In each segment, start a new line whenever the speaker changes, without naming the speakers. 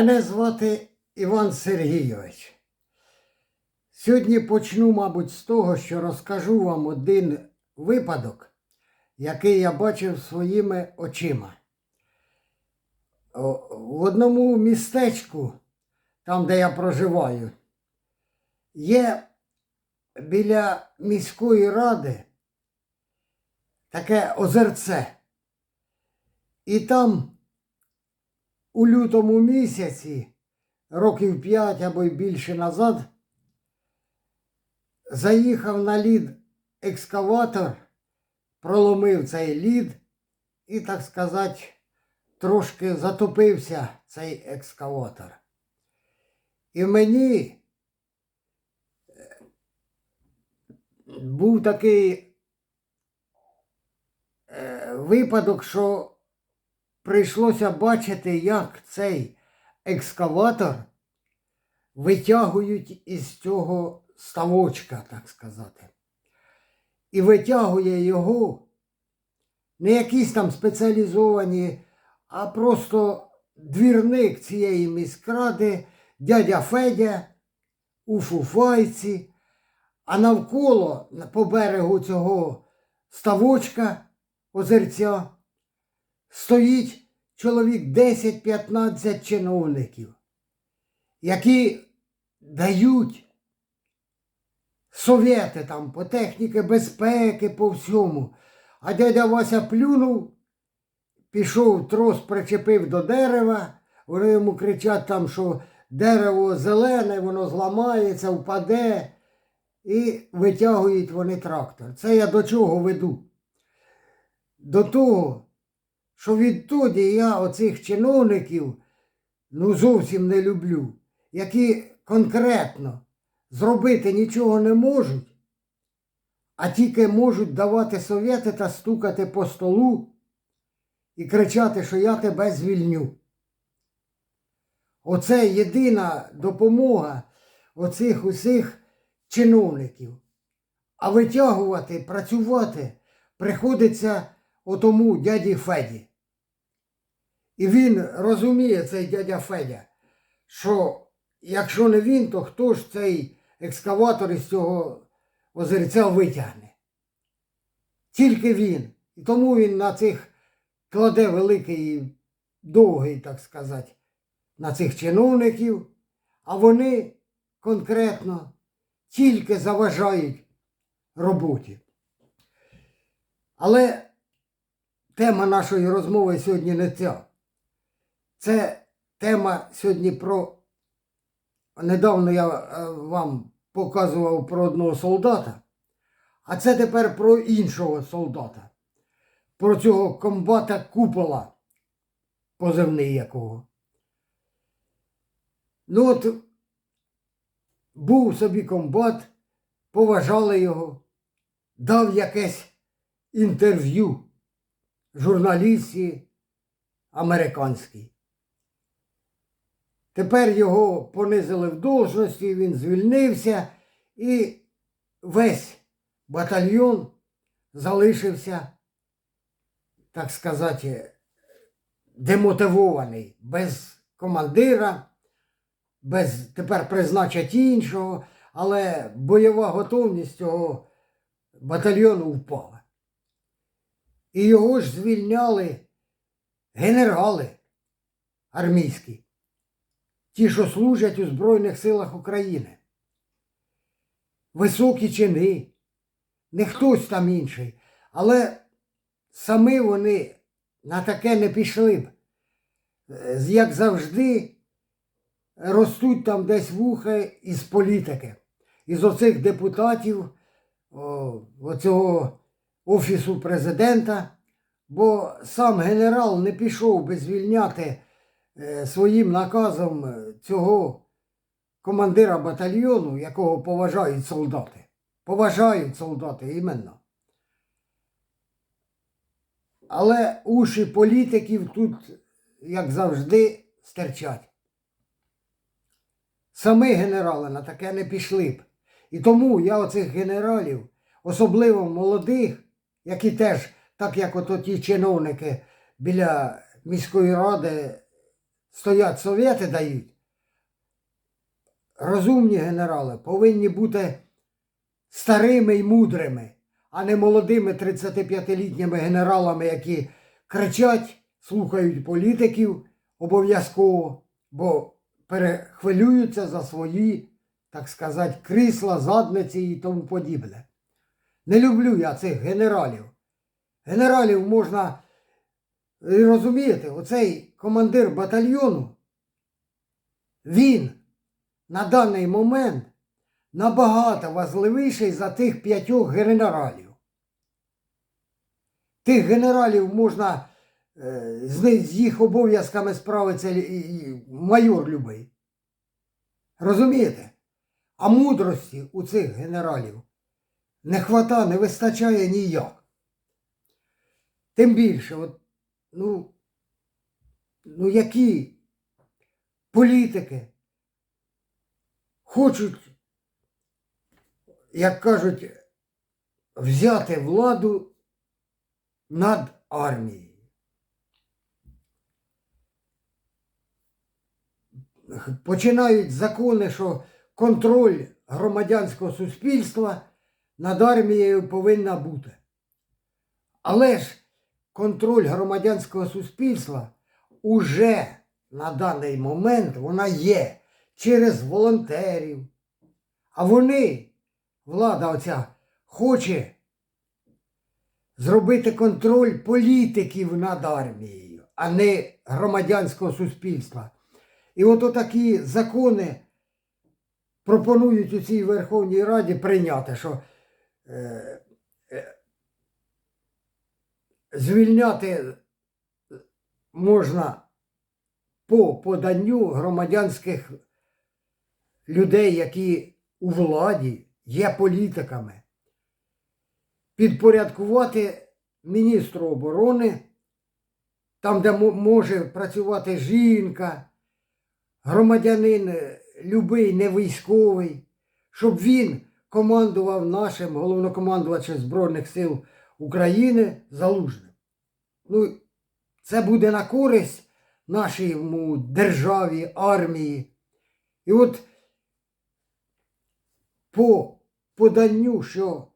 Мене звати Іван Сергійович. Сьогодні почну, мабуть, з того, що розкажу вам один випадок, який я бачив своїми очима. В одному містечку, там, де я проживаю, є біля міської ради таке озерце. І там у лютому місяці, років п'ять або й більше назад, заїхав на лід екскаватор, проломив цей лід і, так сказати, трошки затопився цей екскаватор. І мені е, був такий е, випадок, що прийшлося бачити, як цей екскаватор витягують із цього ставочка, так сказати. І витягує його не якісь там спеціалізовані, а просто двірник цієї міськради, дядя Федя у фуфайці, а навколо по берегу цього ставочка озерця стоїть чоловік 10-15 чиновників, які дають совєти там по техніці безпеки, по всьому. А дядя Вася плюнув, пішов, трос причепив до дерева, вони йому кричать там, що дерево зелене, воно зламається, впаде, і витягують вони трактор. Це я до чого веду? До того, що відтоді я оцих чиновників ну зовсім не люблю, які конкретно зробити нічого не можуть, а тільки можуть давати совєти та стукати по столу і кричати, що я тебе звільню. Оце єдина допомога оцих усіх чиновників. А витягувати, працювати приходиться отому дяді Феді. І він розуміє, цей дядя Федя, що якщо не він, то хто ж цей екскаватор із цього озерця витягне? Тільки він. І тому він на цих кладе великий, і довгий, так сказати, на цих чиновників, а вони конкретно тільки заважають роботі. Але тема нашої розмови сьогодні не ця. Це тема сьогодні про. Недавно я е, вам показував про одного солдата, а це тепер про іншого солдата, про цього комбата купола, позивний якого. Ну от був собі комбат, поважали його, дав якесь інтерв'ю журналістці американській. Тепер його понизили в должності, він звільнився і весь батальйон залишився, так сказати, демотивований, без командира, без тепер призначать іншого, але бойова готовність цього батальйону впала. І його ж звільняли генерали армійські ті, що служать у Збройних силах України. Високі чини, не хтось там інший, але самі вони на таке не пішли б. Е, Як завжди, ростуть там десь вуха із політики, із оцих депутатів, оцього Офісу президента, бо сам генерал не пішов би звільняти своїм наказом е, цього командира батальйону, якого поважають солдати. Поважають солдати іменно. Але уші політиків тут, як завжди, стерчать. Самі генерали на таке не пішли б. І тому я оцих генералів, особливо молодих, які теж, так як ото ті чиновники біля міської ради стоять совєти дають, розумні генерали повинні бути старими й мудрими, а не молодими 35-літніми генералами, які кричать, слухають політиків обов'язково, бо перехвилюються за свої, так сказати, крісла, задниці і тому подібне. Не люблю я цих генералів. Генералів можна і розумієте, оцей командир батальйону, він на даний момент набагато важливіший за тих п'ятьох генералів. Тих генералів можна е, з, їх обов'язками і майор любий. Розумієте? А мудрості у цих генералів не хвата, не вистачає ніяк. Тим більше, от, ну, ну які політики хочуть, як кажуть, взяти владу над армією. Починають закони, що контроль громадянського суспільства над армією повинна бути. Але ж контроль громадянського суспільства уже на даний момент вона є через волонтерів. А вони, влада оця, хоче зробити контроль політиків над армією, а не громадянського суспільства. І от такі закони пропонують у цій Верховній Раді прийняти, що е, е, звільняти можна по поданню громадянських людей, які у владі є політиками, підпорядкувати міністру оборони, там, де може працювати жінка, громадянин е, любий, не військовий, щоб він командував нашим головнокомандувачем Збройних сил України Залужним. Ну, це буде на користь нашій державі, армії. І от по поданню, що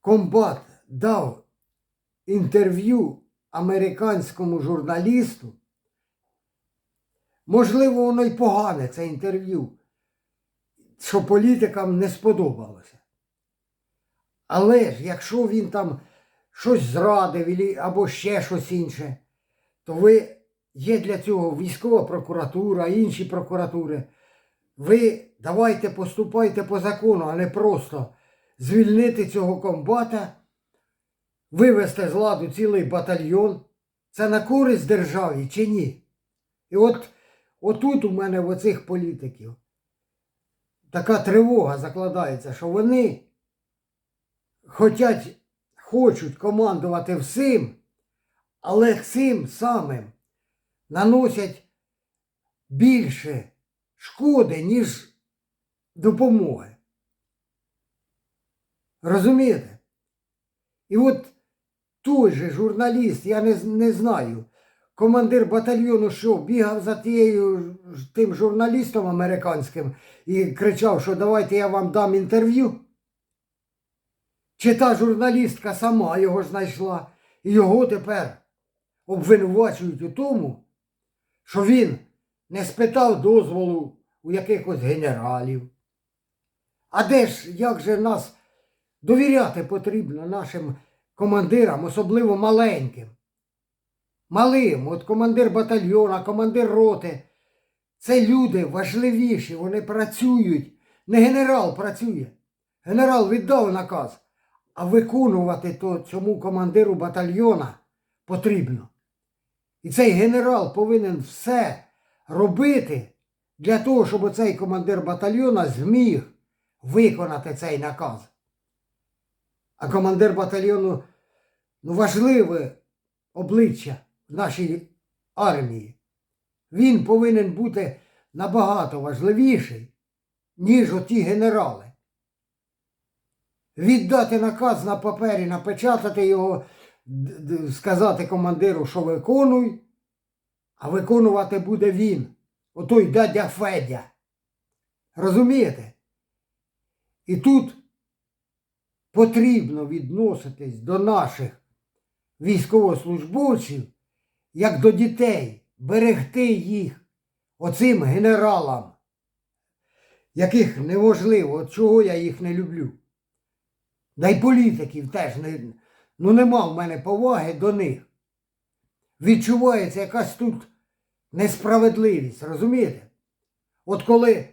комбат дав інтерв'ю американському журналісту, можливо, воно й погане це інтерв'ю, що політикам не сподобалося. Але ж якщо він там щось зрадив або ще щось інше, то ви є для цього військова прокуратура, інші прокуратури. Ви давайте поступайте по закону, а не просто звільнити цього комбата, вивести з ладу цілий батальйон. Це на користь державі чи ні? І от отут у мене в оцих політиків така тривога закладається, що вони хотять, хочуть командувати всім, але цим самим наносять більше шкоди, ніж допомоги. Розумієте? І от той же журналіст, я не, не знаю, командир батальйону, що бігав за тією тим журналістом американським і кричав, що давайте я вам дам інтерв'ю. Чи та журналістка сама його знайшла, і його тепер обвинувачують у тому, що він не спитав дозволу у якихось генералів. А де ж, як же нас довіряти потрібно нашим командирам, особливо маленьким? Малим, от командир батальйона, командир роти. Це люди важливіші, вони працюють. Не генерал працює. Генерал віддав наказ, а виконувати то цьому командиру батальйона потрібно. І цей генерал повинен все робити для того, щоб цей командир батальйона зміг виконати цей наказ. А командир батальйону ну, важливе обличчя в нашій армії. Він повинен бути набагато важливіший, ніж оті генерали. Віддати наказ на папері, напечатати його, сказати командиру, що виконуй, а виконувати буде він, отой дядя Федя. Розумієте? І тут потрібно відноситись до наших військовослужбовців як до дітей, берегти їх оцим генералам, яких неможливо, от чого я їх не люблю. Да й політиків теж не, ну нема в мене поваги до них. Відчувається якась тут несправедливість, розумієте? От коли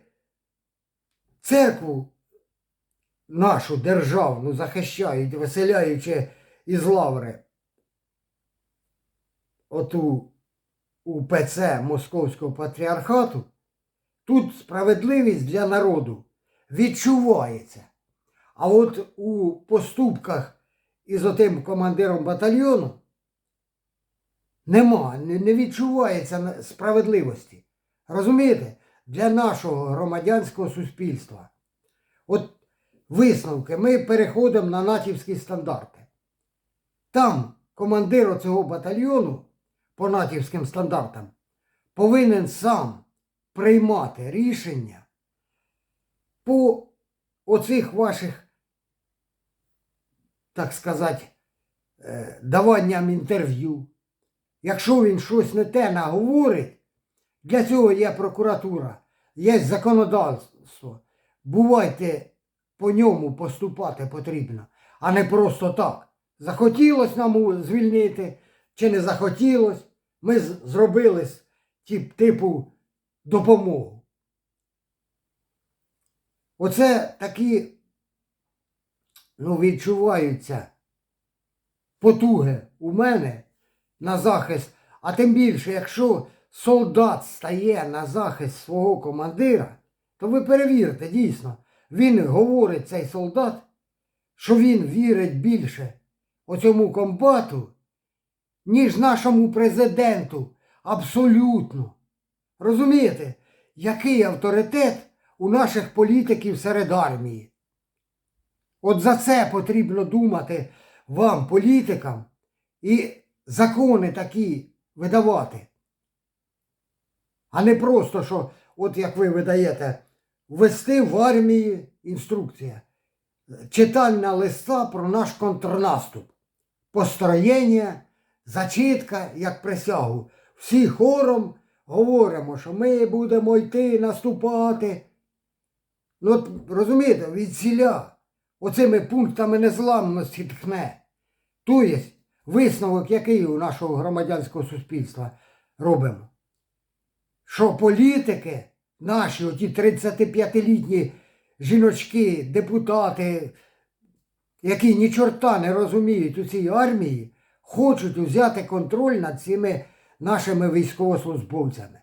церкву нашу державну захищають, виселяючи із лаври, оту УПЦ Московського патріархату, тут справедливість для народу відчувається. А от у поступках із отим командиром батальйону нема, не, відчувається справедливості. Розумієте? Для нашого громадянського суспільства. От висновки, ми переходимо на натівські стандарти. Там командир цього батальйону по натівським стандартам повинен сам приймати рішення по оцих ваших, так сказати, е, даванням інтерв'ю. Якщо він щось не те наговорить, для цього є прокуратура, є законодавство. Бувайте по ньому поступати потрібно, а не просто так. Захотілось нам звільнити чи не захотілось, ми зробили тип, типу допомогу. Оце такі, ну, відчуваються потуги у мене на захист, а тим більше, якщо солдат стає на захист свого командира, то ви перевірте, дійсно, він говорить цей солдат, що він вірить більше оцьому комбату, ніж нашому президенту. Абсолютно. Розумієте, який авторитет у наших політиків серед армії? От за це потрібно думати вам, політикам, і закони такі видавати. А не просто, що, от як ви видаєте, ввести в армії інструкція. Читальна листа про наш контрнаступ. Построєння, зачитка, як присягу. Всі хором говоримо, що ми будемо йти наступати. Ну, от, розумієте, від ціля оцими пунктами незламності тхне. Тобто, висновок, який у нашого громадянського суспільства робимо. Що політики, наші оті 35-літні жіночки, депутати, які ні чорта не розуміють у цій армії, хочуть взяти контроль над цими нашими військовослужбовцями.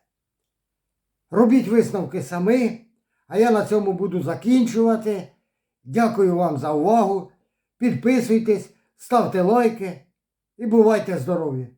Робіть висновки самі, а я на цьому буду закінчувати. Дякую вам за увагу. Підписуйтесь, ставте лайки і бувайте здорові!